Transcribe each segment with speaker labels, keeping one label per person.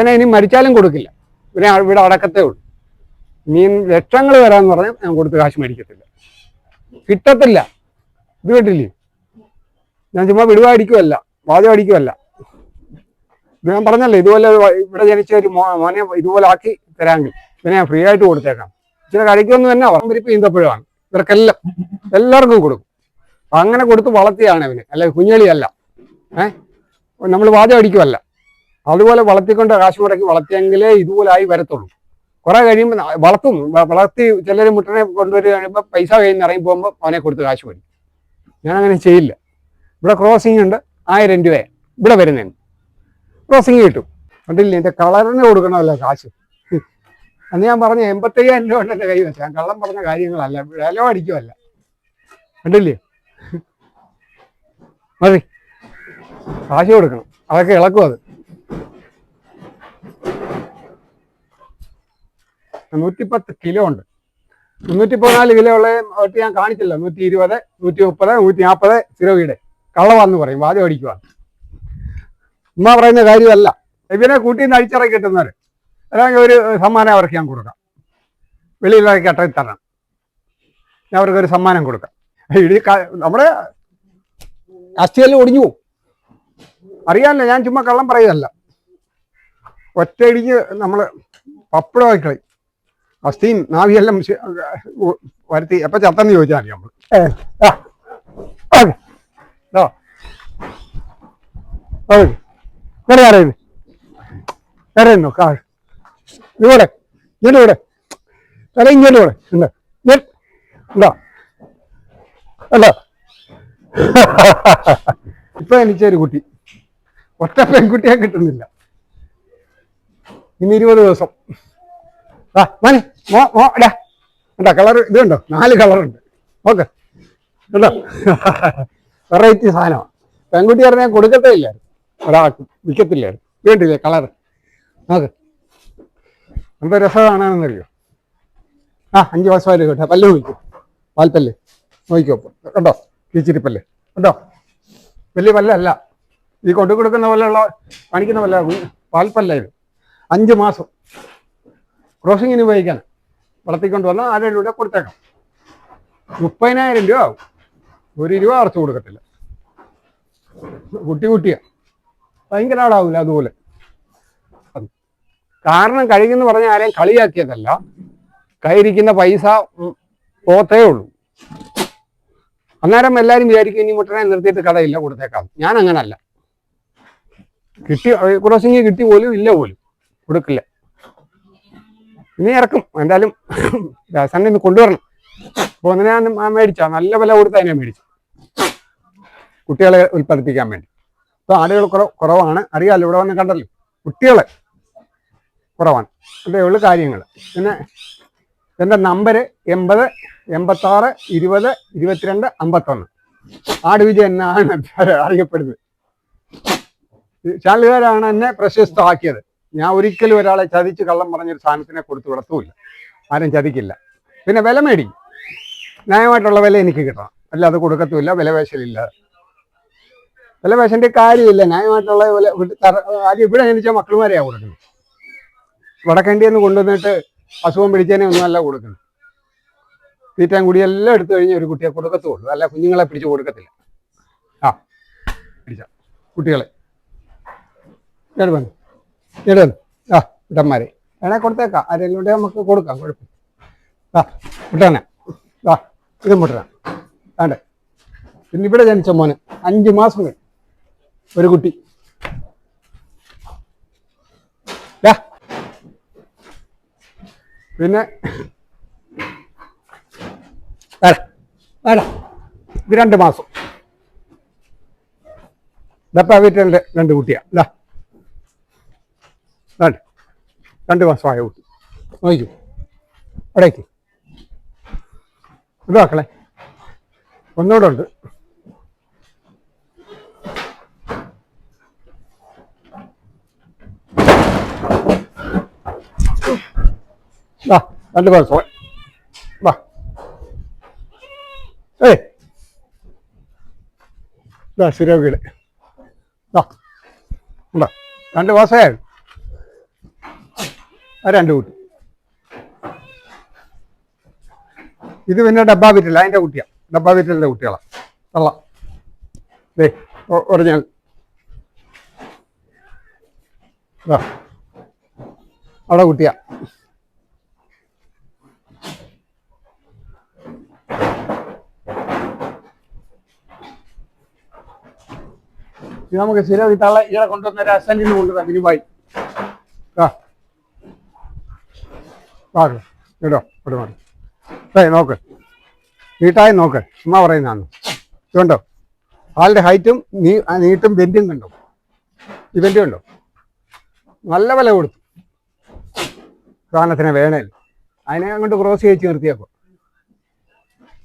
Speaker 1: പിന്നെ ഇനി മരിച്ചാലും കൊടുക്കില്ല. പിന്നെ ഇവിടെ അടക്കത്തേ ഉള്ളൂ. ഇനി ലക്ഷങ്ങൾ വരാന്ന് പറഞ്ഞാൽ ഞാൻ കൊടുത്ത് കാശ് മേടിക്കത്തില്ല. കിട്ടത്തില്ല. ഇത് കേട്ടില്ലേ ഞാൻ ചുമ്മാ വിടുവാടിക്കുമല്ല വാദം അടിക്കുമല്ല ഞാൻ പറഞ്ഞല്ലേ ഇതുപോലെ ഇവിടെ ജനിച്ച ഒരു മോനെ ഇതുപോലെ ആക്കി തരാമെങ്കിൽ. പിന്നെ ഞാൻ ഫ്രീ ആയിട്ട് കൊടുത്തേക്കാം. ഇച്ചിരി കഴിക്കുമെന്ന് തന്നെ വറമ്പരിപ്പ് ഈന്തപ്പഴമാണ്. ഇവർക്കെല്ലാം എല്ലാവർക്കും കൊടുക്കും. അങ്ങനെ കൊടുത്ത് വളർത്തിയാണ് അവന്. അല്ലെ കുഞ്ഞളിയല്ല. ഏഹ് നമ്മൾ വാദം അടിക്കുമല്ല അതുപോലെ വളർത്തിക്കൊണ്ട് കാശ് മുടക്കി വളർത്തിയെങ്കിലേ ഇതുപോലെ ആയി വരത്തുള്ളൂ. കുറെ കഴിയുമ്പോൾ വളർത്തും. വളർത്തി ചിലർ മുട്ടനെ കൊണ്ടുവരിക കഴിയുമ്പോൾ പൈസ നിന്ന് ഇറങ്ങി പോകുമ്പോൾ അവനെ കൊടുത്ത് കാശ് മേടിക്കും. ഞാൻ അങ്ങനെ ചെയ്യില്ല. ഇവിടെ ക്രോസിംഗ് ഉണ്ട്. ആയിരം രൂപ ഇവിടെ വരുന്നതിന്. ക്രോസിംഗ് കിട്ടും. കണ്ടില്ലേ? എന്റെ കളറിന് കൊടുക്കണമല്ലോ കാശ്. അന്ന് ഞാൻ പറഞ്ഞ എൺപത്തയ്യായിരം രൂപ ഉണ്ട് എന്റെ കൈ വെച്ചാൽ ഞാൻ കള്ളം പറഞ്ഞ കാര്യങ്ങളല്ല. വില അടിക്കുമല്ല കണ്ടില്ലേ? മതി. കാശ് കൊടുക്കണം. അതൊക്കെ ഇളക്കും അത്. നൂറ്റിപ്പത്ത് കിലോ ഉണ്ട്. മുന്നൂറ്റി പതിനാല് കിലോ ഉള്ള ഒട്ട് ഞാൻ കാണിച്ചില്ല. നൂറ്റി ഇരുപത് നൂറ്റി മുപ്പത് നൂറ്റി നാൽപ്പത് സിറോയുടെ കള്ളവാന്ന് പറയും. വാതി അടിക്കുക ഉമ്മ പറയുന്ന കാര്യമല്ല. ഇവനെ കൂട്ടി നിന്ന് അടിച്ചിറക്കി കിട്ടുന്നവർ അല്ലെങ്കിൽ ഒരു സമ്മാനം അവർക്ക് ഞാൻ കൊടുക്കാം. വെളിയിലേക്ക് അട്ടയിൽ തരണം. ഞാൻ അവർക്ക് ഒരു സമ്മാനം കൊടുക്കാം. ഇടി നമ്മുടെ അസ്ഥിയെല്ലാം ഒടിഞ്ഞു പോകും അറിയാമല്ലോ ഞാൻ ചുമ്മാ കള്ളം പറയുകയല്ല. ഒറ്റയടിക്ക് നമ്മൾ പപ്പടമായി കളി അസ്ഥിയും നാവിയെല്ലാം വരുത്തി. എപ്പ ചത്തെന്ന് ചോദിച്ചാൽ മതി നമ്മൾ വേറെ ആരായത് വേറെ നോക്കാ ഇവിടെ ഇങ്ങനെ ഇവിടെ. അല്ല ഇങ്ങനെ ഇവിടെ. ഉണ്ട് ഉണ്ടോ അല്ല ഇപ്പൊ എനിക്കൊരു കുട്ടി. ഒറ്റ പെൺകുട്ടിയെ കിട്ടുന്നില്ല. ഇനി ഇരുപത് ദിവസം. മോ കണ്ടോ കളർ ഇത് കണ്ടോ? നാല് കളറുണ്ട് ഓക്കെ കണ്ടോ? വെറൈറ്റി സാധനമാണ് പെൺകുട്ടി പറഞ്ഞാൽ കൊടുക്കത്തേ ഇല്ലായിരുന്നു. ഒരാൾക്കും വിൽക്കത്തില്ലായിരുന്നു. വേണ്ടില്ലേ കളർ നോക്ക്. എന്താ രസമാണെന്നറിയോ ആ അഞ്ച് മാസമായാലും കേട്ടോ. പല്ല് നോക്കൂ പാൽപ്പല്ല് നോക്കിക്കോ. കണ്ടോ? കീച്ചിരിപ്പല്ല് കണ്ടോ? വലിയ പല്ലല്ല. ഈ കൊണ്ടു കൊടുക്കുന്ന പോലെയുള്ള കാണിക്കുന്ന പോലെ പാൽപ്പല്ല ഇത് അഞ്ച് മാസം. ക്രോസിങ്ങിന് ഉപയോഗിക്കാൻ. വളർത്തിക്കൊണ്ട് വന്നാൽ ആരുടെ രൂപ കൊടുത്തേക്കാം. മുപ്പതിനായിരം രൂപ ആവും. ഒരു രൂപ അടച്ചു കൊടുക്കത്തില്ല. കുട്ടി കുട്ടിയാ. ഭയങ്കര ആളാവില്ല അതുപോലെ. അത് കാരണം കഴിക്കുന്ന പറഞ്ഞ ആരെയും കളിയാക്കിയതല്ല. കയ്യിരിക്കുന്ന പൈസ പോത്തേ ഉള്ളൂ. അന്നേരം എല്ലാവരും വിചാരിക്കും ഇനി മുട്ടനെ നിർത്തിയിട്ട് കടയില്ല കൊടുത്തേക്കാം. ഞാൻ അങ്ങനല്ല. കിട്ടി ക്രോസിങ് കിട്ടി പോലും ഇല്ല പോലും. കൊടുക്കില്ല. ഇനി ഇറക്കും. എന്തായാലും ദാസനെ ഇന്ന് കൊണ്ടുവരണം. അപ്പോൾ ഒന്നിനെ ഞാൻ മേടിച്ചാ? നല്ല വില കൊടുത്ത് അതിനെ മേടിച്ചു. കുട്ടികളെ ഉൽപ്പാദിപ്പിക്കാൻ വേണ്ടി. അപ്പോൾ ആടുകൾ കുറവ് കുറവാണ്. അറിയാമല്ലോ ഇവിടെ വന്ന് കണ്ടല്ലോ. കുട്ടികളെ കുറവാണ്. അതേ ഉള്ളു കാര്യങ്ങൾ പിന്നെ എന്റെ നമ്പർ എൺപത് എൺപത്താറ് ഇരുപത് ഇരുപത്തിരണ്ട് അമ്പത്തൊന്ന്. ആട് വിജയ് എന്നാണ് അറിയപ്പെടുന്നത്. ചാലുകാരാണ് എന്നെ പ്രശസ്തമാക്കിയത്. ഞാൻ ഒരിക്കലും ഒരാളെ ചതിച്ച് കള്ളം പറഞ്ഞൊരു സാധനത്തിനെ കൊടുത്തു വിടത്തുമില്ല. ആരും ചതിക്കില്ല. പിന്നെ വില മേടിക്കും ന്യായമായിട്ടുള്ള വില എനിക്ക് കിട്ടണം. അല്ല അത് കൊടുക്കത്തുമില്ല. വിലവേശലില്ല വിലവേശന്റെ കാര്യമില്ല. ന്യായമായിട്ടുള്ള വില ആദ്യം ഇവിടെ ജനിച്ച മക്കളുമാരെയാണ് കൊടുക്കുന്നത്? വടക്കേണ്ടിയെന്ന് കൊണ്ടുവന്നിട്ട് അസുഖം പിടിച്ചതിനെ ഒന്നുമല്ല കൊടുക്കുന്നത്. തീറ്റാൻ കുടിയെല്ലാം എടുത്തു കഴിഞ്ഞ് ഒരു കുട്ടിയെ കൊടുക്കത്തുള്ളൂ. അല്ല കുഞ്ഞുങ്ങളെ പിടിച്ചു കൊടുക്കത്തില്ല. ആ പിടിച്ച. കുട്ടികളെ. കേട്ട് വന്നു. ഇങ്ങോട്ട് വന്നു ആ ഇടന്മാരെ വേണേ കൊടുത്തേക്കാം. ആരെങ്കിലും നമുക്ക് കൊടുക്കാം കുഴപ്പം. ആ മുട്ടനെ. ആ ഇത് മുട്ടന. വേണ്ടേ പിന്നെ ഇവിടെ ജനിച്ച മോന് അഞ്ച് മാസം കഴിഞ്ഞു. ഒരു കുട്ടി. പിന്നെ വേണ്ട വേണ്ട. ഇത് രണ്ട് മാസം. ഡപ്പ വീട്ടിലെ രണ്ട് കുട്ടിയാ. ഇതാ വേണ്ട രണ്ട് മാസമായ കുട്ടി നോക്കൂ അവിടേക്ക് ഇത് മക്കളെ ഒന്നുകൂടെ ഉണ്ട്. രണ്ട് മാസം വാ ഏയ്. ഇതാ വാ ഉണ്ടോ? രണ്ട് മാസമായിരുന്നു രണ്ട് കുട്ടി. ഇത് പിന്നെ ഡബ്ബാ വിറ്റില്ല അതിന്റെ കുട്ടിയാ. ഡബ്ബാ വിറ്റലിന്റെ കുട്ടികളാണ് തള്ള ദേ ഒറിജിനൽ. അവിടെ കുട്ടിയാ. നമുക്ക് സ്ഥിരം ഇത്താളെ ഇയാളെ കൊണ്ടുവന്ന ഒരു അസന്റിന് കൊണ്ടുവരാം മിനിമായി ആ പാക ഇടോ ഇവിടെ മാറി നോക്ക്. നീട്ടായി നോക്ക്. ചുമ്മാ പറയുന്നതാണ്. ഇതുണ്ടോ? ആളുടെ ഹൈറ്റും നീ നീട്ടും ബെൻഡും കണ്ടോ? ഈ ബെൻഡും ഉണ്ടോ? നല്ല വില കൊടുത്തു. സാധനത്തിന് വേണേൽ. അതിനെ അങ്ങോട്ട് ക്രോസ് ചെയ്ത് നിർത്തിയപ്പോ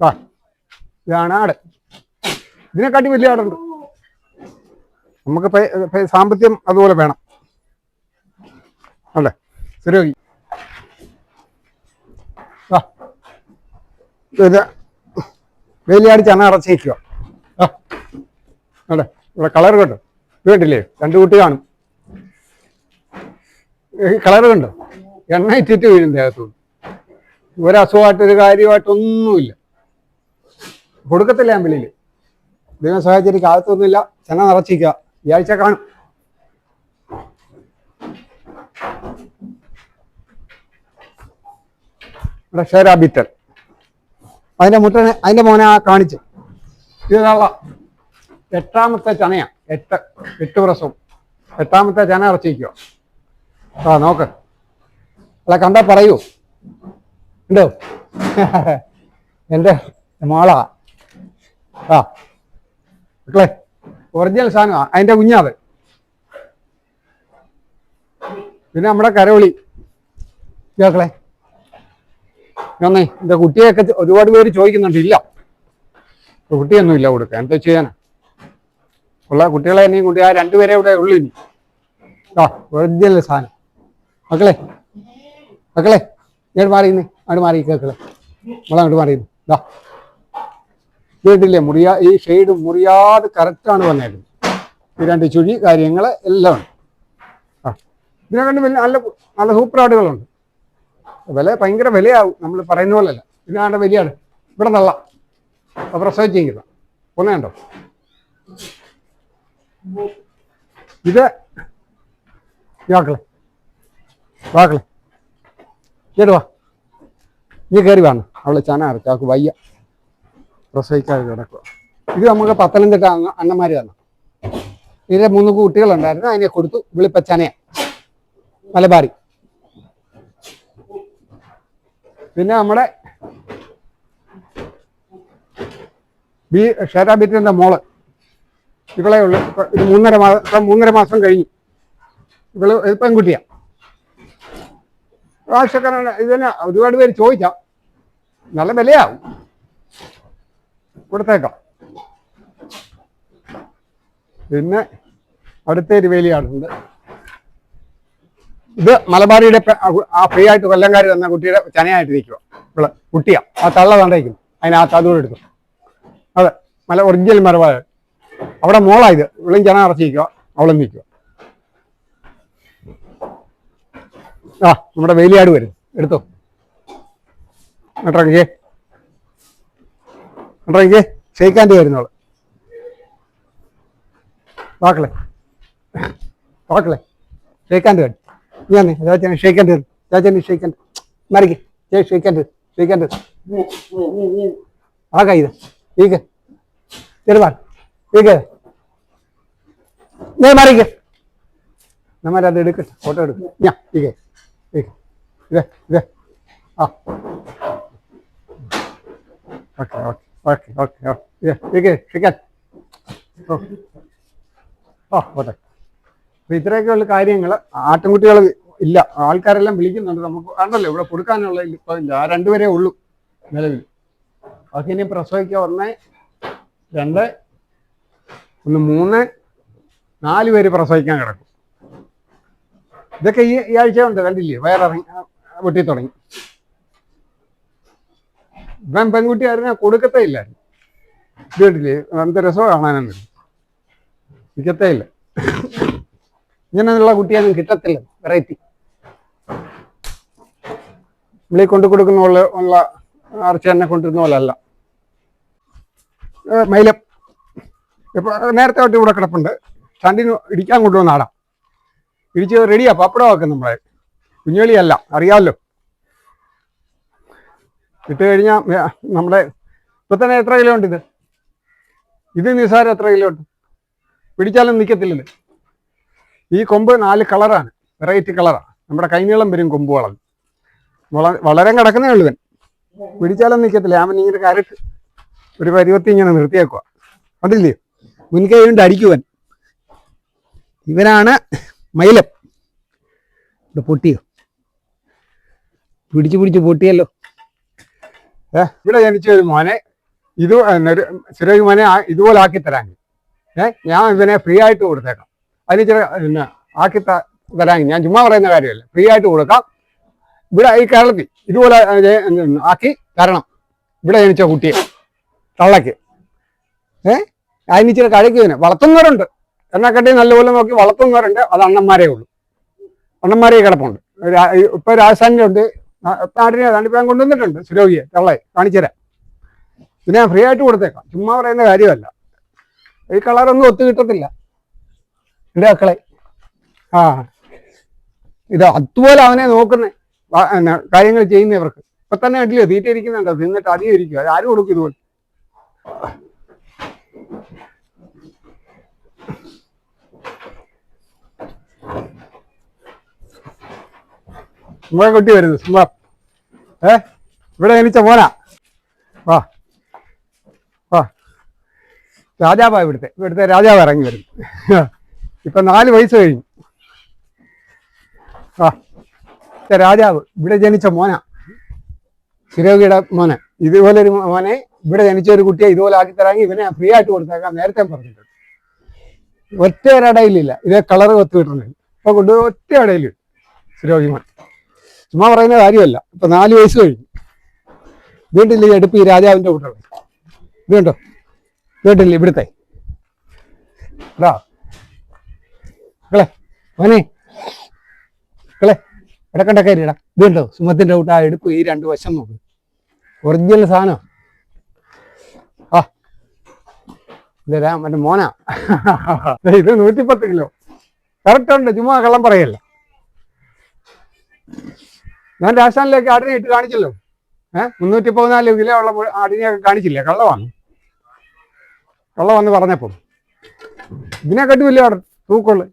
Speaker 1: വാ. ഇതാണ് ആട്. ഇതിനെക്കാട്ടി വലിയ ആടുണ്ട്. നമുക്ക് സാമ്പത്തികം അതുപോലെ വേണം. അല്ലേ? ശരി ആ ഇത് വേലിയാടി ചന അടച്ചേക്കുക ആ. അതെ ഇവിടെ കളർ കണ്ടോ? വീട്ടില്ലേ രണ്ട് കുട്ടി കാണും. കളർ കണ്ടോ? എണ്ണ ഇറ്റിട്ട് വീഴും ദേഹത്തുനിന്ന് ഒരു അസുഖമായിട്ട് ഒരു കാര്യമായിട്ടൊന്നുമില്ല. കൊടുക്കത്തില്ല അമ്പലിയിൽ ദൈവം സഹായിച്ചിരിക്കുക അകത്തൊന്നുമില്ല ചെന നിറച്ചിരിക്കുക ഈ ആഴ്ച കാണും. ഇവിടെ ഷേരാ അതിന്റെ മുട്ടനെ അതിന്റെ മോനെ ആ കാണിച്ചു. ഇത് എട്ടാമത്തെ ചനയാ. എട്ട് എട്ട് പ്രസവം എട്ടാമത്തെ ചന ഇറച്ചിരിക്കുക ആ നോക്ക്. അല്ല കണ്ടാ പറയൂ. ഉണ്ടോ? എന്റെ മോളാ. ആ. മക്കളെ ഒറിജിനൽ സാധനമാ. അതിന്റെ കുഞ്ഞാത് പിന്നെ നമ്മുടെ കരവളി. കേക്കളെ ഒന്നേ എന്റെ കുട്ടിയൊക്കെ ഒരുപാട് പേര് ചോദിക്കുന്നുണ്ട് ഇല്ല. കുട്ടിയൊന്നും ഇല്ല കൊടുക്കാൻ. എന്താ ചെയ്യാനാ? ഉള്ള കുട്ടികളെ എന്നെയും കുട്ടി ആ രണ്ടുപേരെ ഇവിടെ ഉള്ളു ഇനി. ആ സാധനം. മക്കളെ മക്കളെ ഇങ്ങോട്ട് മാറിയുന്നേ അങ്ങോട്ട് മാറി കേക്കളെ നമ്മളെ അങ്ങോട്ട് മാറിയുന്നു ഇതാ വീട്ടിലെ മുറിയാ ഈ ഷെയ്ഡ് മുറിയാതെ കറക്റ്റാണ് വന്നേക്കുന്നത് ഈ രണ്ട് ചുഴി കാര്യങ്ങൾ എല്ലാം ഉണ്ട്. ആ ഇതിനെ കണ്ട് നല്ല നല്ല സൂപ്പർ ആടുകളുണ്ട്. വില ഭയങ്കര വിലയാവും. നമ്മൾ പറയുന്ന പോലെ പോലല്ല ഇതിനാണ്ട് വലിയാണ്. ഇവിടെ നല്ല. പ്രസവിച്ചിരിക്കുന്ന ഒന്നേണ്ടോ ഇത് ഇതാക്കളെ വാക്കളെ. കേട്ട് വാ. നീ കയറി വേണം അവളെ ചന അരച്ച് വയ്യ. പ്രസവിക്കാതെ കിടക്കുക. ഇത് നമുക്ക് പത്തനംതിട്ട അണ്ണ അണ്ണന്മാർ തന്നെ ഇതിലെ മൂന്ന് കുട്ടികളുണ്ടായിരുന്നു. അതിനെ കൊടുത്തു. വിളിപ്പച്ചനയ മലബാറി. പിന്നെ നമ്മുടെ ബി ഷേരാ ബീറ്റിന്റെ മോൾ? ഇവളെ ഉള്ളു. ഇത് മൂന്നര മാസം മൂന്നര മാസം കഴിഞ്ഞു. ഇവൾ ഇത് പെൺകുട്ടിയാ. ആവശ്യക്കാരാണ് ഇതിന് ഒരുപാട് പേര് ചോദിച്ചാ. നല്ല വിലയാവും. കൊടുത്തേക്കാം. പിന്നെ അടുത്ത ഒരു വേലിയാടുണ്ട് ഇത് മലബാറിയുടെ ആ- ഫ്രീ ആയിട്ട് കൊല്ലംകാരി തന്ന കുട്ടിയുടെ ചനയായിട്ട് നിൽക്കുക. കുട്ടിയാ. ആ തള്ള തണ്ടയ്ക്കും അതിനകത്ത് അതുകൂടെ എടുക്കും. അതെ. മല ഒറിജിനൽ മലബാർ അവിടെ മോളായത്. ഇവിടെയും ചന അടച്ചിരിക്കുക അവളും നിൽക്കുക. ആ നമ്മുടെ വേലിയാട് വരും. എടുത്തോ. ഇറങ്ങിക്കേ ഇറങ്ങിക്കേ ഷെയ്ക്കാന്റെ വരുന്നോൾ വാക്കളെ വാക്കളെ ഷെയ്ക്കാന്റെ വരും ഞാൻ ചാച്ചനെ ഷെയ്ക്കാന്റെ ചാച്ചനെ ഷെയ്ക്കാന്റെ മറിക്ക് ചേ ഷെയ്ക്കാന്റെ ഷെയ്ക്കാന്റെ ആ കൈ ഈക്ക് ചെറുതാ ഈക്ക് നീ മറിക്ക്. നമ്മരത് എടുക്കട്ടെ ഫോട്ടോ എടുക്കും. ഞാൻ ഈക്ക് ഈക്ക് ഇതേ ഇതേ. ആ. Okay okay okay okay okay. ഈക്കെ ഷെയ്ക്കാൻ ഓ. ഓ പോട്ടെ. അപ്പൊ ഇത്രയൊക്കെയുള്ള കാര്യങ്ങൾ ആട്ടിൻകുട്ടികൾ ഇല്ല ആൾക്കാരെല്ലാം വിളിക്കുന്നുണ്ട്. നമുക്ക് ആണല്ലോ ഇവിടെ കൊടുക്കാനുള്ള ഇപ്പൊ ഇല്ല ആ രണ്ടുപേരേ ഉള്ളൂ നിലവിൽ. ബാക്കി ഇനി പ്രസവിക്കുക ഒന്ന് രണ്ട് ഒന്ന് മൂന്ന് നാല് പേര് പ്രസവിക്കാൻ കിടക്കും. ഇതൊക്കെ ഈ ഈ ആഴ്ച ഉണ്ട് കണ്ടില്ലേ? വയറിറങ്ങി വെട്ടി തുടങ്ങി. ഇവൻ പെൺകുട്ടി ആയിരുന്നു കൊടുക്കത്തേ ഇല്ലായിരുന്നു. ഇത് കേട്ടില്ലേ എന്ത് രസം കാണാനൊന്നും. നിൽക്കത്തേ ഇല്ല. ഇങ്ങനെയുള്ള കുട്ടിയൊന്നും കിട്ടത്തില്ല വെറൈറ്റി നമ്മളീ കൊണ്ടു കൊടുക്കുന്ന പോലെ ഉള്ള തന്നെ കൊണ്ടിരുന്ന പോലെ അല്ല മൈലം. ഇപ്പൊ നേരത്തെ തൊട്ട് ഇവിടെ കിടപ്പുണ്ട്. ചണ്ടിന് ഇടിക്കാൻ കൊണ്ടുവന്ന ആടാ ഇടിച്ച് റെഡിയാ പപ്പടം ആക്കും നമ്മളെ. കുഞ്ഞുകളിയല്ല അറിയാമല്ലോ ഇട്ട് കഴിഞ്ഞാൽ നമ്മുടെ ഇപ്പൊ തന്നെ എത്ര കിലോ ഉണ്ട് ഇത്? ഇത് നിസാരം എത്ര കിലോ ഉണ്ട്? പിടിച്ചാലും നിൽക്കത്തില്ലത് ഈ കൊമ്പ് നാല് കളറാണ്. വെറൈറ്റി കളറാണ് നമ്മുടെ കൈനീളം വരും കൊമ്പ് വളർന്ന് വള വളരെ കിടക്കുന്നേ ഉള്ളൂ പിടിച്ചാലും നിൽക്കത്തില്ല അവൻ ഇങ്ങനെ കരട്ട് ഒരു പരുവത്തി ഇങ്ങനെ നിർത്തിയേക്കുക കണ്ടില്ലേ? മുൻകൈ കൊണ്ട് അടിക്കുവൻ ഇവനാണ് മൈലം. ഇവിടെ പൊട്ടിയോ? പിടിച്ച് പിടിച്ച് പൊട്ടിയല്ലോ. ഏ? ഇവിടെ ജനിച്ച ഒരു മോനെ ഇത് ഒരു സുരേഷ് മോനെ ഇതുപോലെ ആക്കി തരാൻ. ഏ? ഞാൻ ഇവനെ ഫ്രീ ആയിട്ട് കൊടുത്തേക്കാം. അതിന് ചില പിന്നെ ആക്കി തരാൻ ഞാൻ ചുമ്മാ പറയുന്ന കാര്യമല്ല. ഫ്രീ ആയിട്ട് കൊടുക്കാം. ഇവിടെ ഈ കേരളത്തിൽ ഇതുപോലെ ആക്കി തരണം. ഇവിടെ ജനിച്ച കുട്ടിയെ തള്ളയ്ക്ക്. ഏ? അതിന് ഇച്ചിരി കഴിക്കുന്നതിന് തന്നെ വളർത്തുന്നവരുണ്ട്. എന്നെക്കട്ടി നല്ലപോലെ നോക്കി വളർത്തുന്നവരുണ്ട്. അത് അണ്ണന്മാരേ ഉള്ളൂ. അണ്ണന്മാരെ കിടപ്പുണ്ട്. ഇപ്പൊ രാജസ്ഥാനിലുണ്ട്. നാട്ടിനെ തണ്ടിപ്പാൻ കൊണ്ടുവന്നിട്ടുണ്ട്. സുരോഗിയെ തള്ളയെ കാണിച്ചുതരാം. പിന്നെ ഫ്രീ ആയിട്ട് കൊടുത്തേക്കാം. ചുമ്മാ പറയുന്ന കാര്യമല്ല. ഈ കളറൊന്നും ഒത്തു കിട്ടത്തില്ല. എന്റെ മക്കളെ. ആ. ഇത് അതുപോലെ അവനെ നോക്കുന്നേ. കാര്യങ്ങൾ ചെയ്യുന്ന കാര്യങ്ങൾ ചെയ്യുന്നവർക്ക് ഇപ്പൊ തന്നെ കണ്ടില്ലേ തീറ്റ ഇരിക്കുന്നുണ്ടോ? തിന്നിട്ട് അധികം ഇരിക്കും അത് ആരും കൊടുക്കും ഇതുപോലെ? സുമ്മാ കുട്ടി വരുന്നു സുമ്മാ ഏ? ഇവിടെ ജനിച്ച മോനാ. വാ. വാ. രാജാവാ ഇവിടുത്തെ. ഇവിടുത്തെ രാജാവ് ഇറങ്ങി വരും ഇപ്പൊ നാല് വയസ്സ് കഴിഞ്ഞു. ആ രാജാവ് ഇവിടെ ജനിച്ച മോന. ശിരോഗിയുടെ മോനെ. ഇതുപോലെ ഒരു മോനെ ഇവിടെ ജനിച്ച ഒരു കുട്ടിയെ ഇതുപോലെ ആക്കി തരാമെങ്കിൽ ഇവനെ ഫ്രീ ആയിട്ട് കൊടുത്തേക്കാം. നേരത്തെ പറഞ്ഞിട്ടുണ്ട്. ഒറ്റ ഒരടയിലില്ല ഇതേ കളർ കൊത്തു കിട്ടുന്നുണ്ട് ഇപ്പൊ കൊണ്ട് ഒറ്റ ഇടയിലില്ല ശിരോഗി മോൻ ചുമ്മാ പറയുന്ന കാര്യമല്ല. ഇപ്പൊ നാല് വയസ്സ് കഴിഞ്ഞു. വീട്ടിൽ ഈ എടുപ്പ് ഈ രാജാവിന്റെ കൂട്ടുള്ളത് ഇത് വീട്ടിൽ ഇവിടുത്തെ? ഇതാ. മക്കളെ മോനെ. മക്കളെ ഇടക്കണ്ട കയറിയിടാ ഇത് ഇതുണ്ടോ സുമത്തിന്റെ കൂട്ട് ആ എടുപ്പ് ഈ രണ്ട് വശം നോക്ക്. ഒറിജിനൽ സാധനം. ആ. ഇതരാ മറ്റേ മോനാ. ഇത് നൂറ്റിപ്പത്ത് കിലോ. കറക്റ്റ് ഉണ്ട്. ചുമ്മാ കള്ളം പറയല്ല. ഞാൻ രാജസ്ഥാനിലേക്ക് ആടിനെ ഇട്ട് കാണിച്ചല്ലോ. ഏഹ് മുന്നൂറ്റി പതിനാല് കിലോ ഉള്ള ആടിനെ ആടിനെയൊക്കെ കാണിച്ചില്ലേ? കള്ളമാണ് കള്ളമാന്ന് പറഞ്ഞപ്പം. ഇതിനെക്കാട്ടി വലിയ അവിടെ തൂക്കമുള്ള